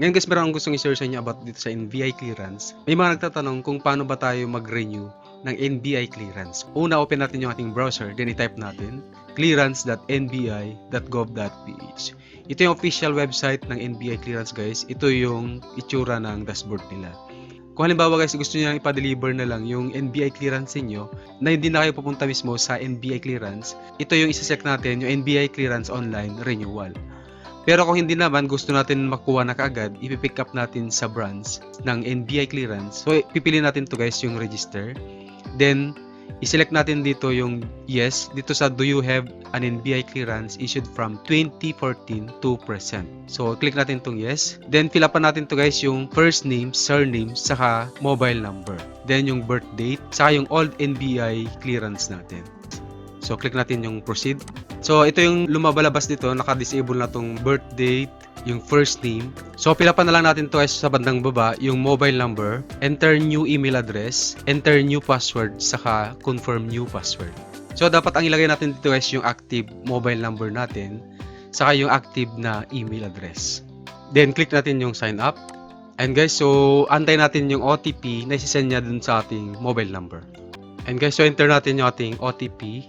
Ngayon guys, meron akong gustong i-share sa inyo about dito sa NBI clearance. May mga nagtatanong kung paano ba tayo mag-renew ng NBI clearance. Una, open natin yung ating browser, then i-type natin clearance.nbi.gov.ph. Ito yung official website ng NBI clearance guys. Ito yung itsura ng dashboard nila. Kung halimbawa guys, gusto niyo lang ipa-deliver na lang yung NBI clearance niyo na hindi na kayo pupunta mismo sa NBI clearance, ito yung isa-check natin, yung NBI clearance online renewal. Pero kung hindi naman gusto natin makuha na kaagad, ipipick up natin sa branch ng NBI clearance. So, pipili natin to guys yung register. Then, iselect natin dito yung yes. Dito sa do you have an NBI clearance issued from 2014 to present. So, click natin tong yes. Then, fill up natin to guys yung first name, surname, saka mobile number. Then, yung birth date, saka yung old NBI clearance natin. So, click natin yung proceed. So, ito yung lumabalabas dito, naka-disable na tong birth date, yung first name. So, pilapan na lang natin to sa bandang baba, yung mobile number, enter new email address, enter new password, saka confirm new password. So, dapat ang ilagay natin dito guys yung active mobile number natin, saka yung active na email address. Then, click natin yung sign up. And guys, so, antay natin yung OTP na isisend niya dun sa ating mobile number. And guys, so enter natin yung ating OTP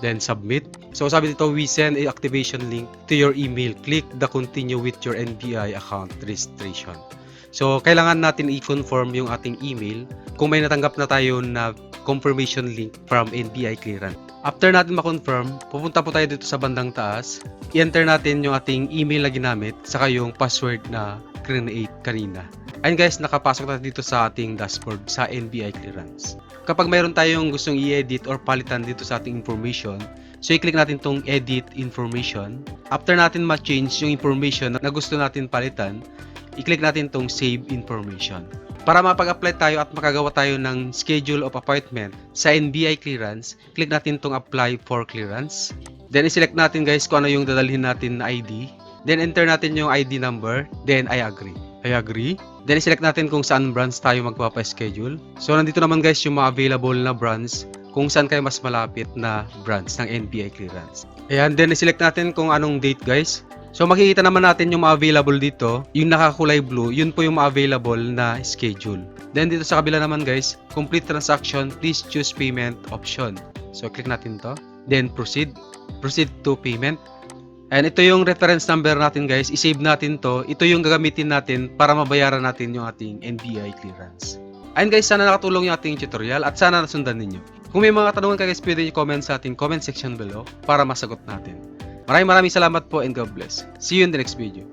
then submit. So sabi dito, we send a activation link to your email. Click the continue with your NBI account registration. So kailangan natin i-confirm yung ating email kung may natanggap na tayo na confirmation link from NBI clearance. After natin ma-confirm, pupunta po tayo dito sa bandang taas. I-enter natin yung ating email na ginamit saka yung password na create kanina. Ayun guys, nakapasok na dito sa ating dashboard sa NBI clearance. Kapag mayroon tayong gustong i-edit or palitan dito sa ating information, so i-click natin tong edit information. After natin ma-change yung information na gusto natin palitan, i-click natin tong save information. Para mapag-apply tayo at makagawa tayo ng schedule of appointment sa NBI clearance, click natin tong apply for clearance. Then i-select natin guys kung ano yung dadalhin natin na ID. Then enter natin yung ID number, then I agree. I agree. Then i-select natin kung saan branch tayo magpapa-schedule. So nandito naman guys yung mga available na branch kung saan kayo mas malapit na branch ng NBI clearance. Ayan, then i-select natin kung anong date guys. So makikita naman natin yung available dito, yung nakakulay blue, yun po yung available na schedule. Then dito sa kabila naman guys, complete transaction, please choose payment option. So click natin to. Then proceed. Proceed to payment. And ito yung reference number natin guys, i-save natin to. Ito yung gagamitin natin para mabayaran natin yung ating NBI clearance. Ayun guys, sana nakatulong yung ating tutorial at sana nasundan ninyo. Kung may mga katanungan kayo guys, pwede nyo comment sa ating comment section below para masagot natin. Maraming maraming salamat po and God bless. See you in the next video.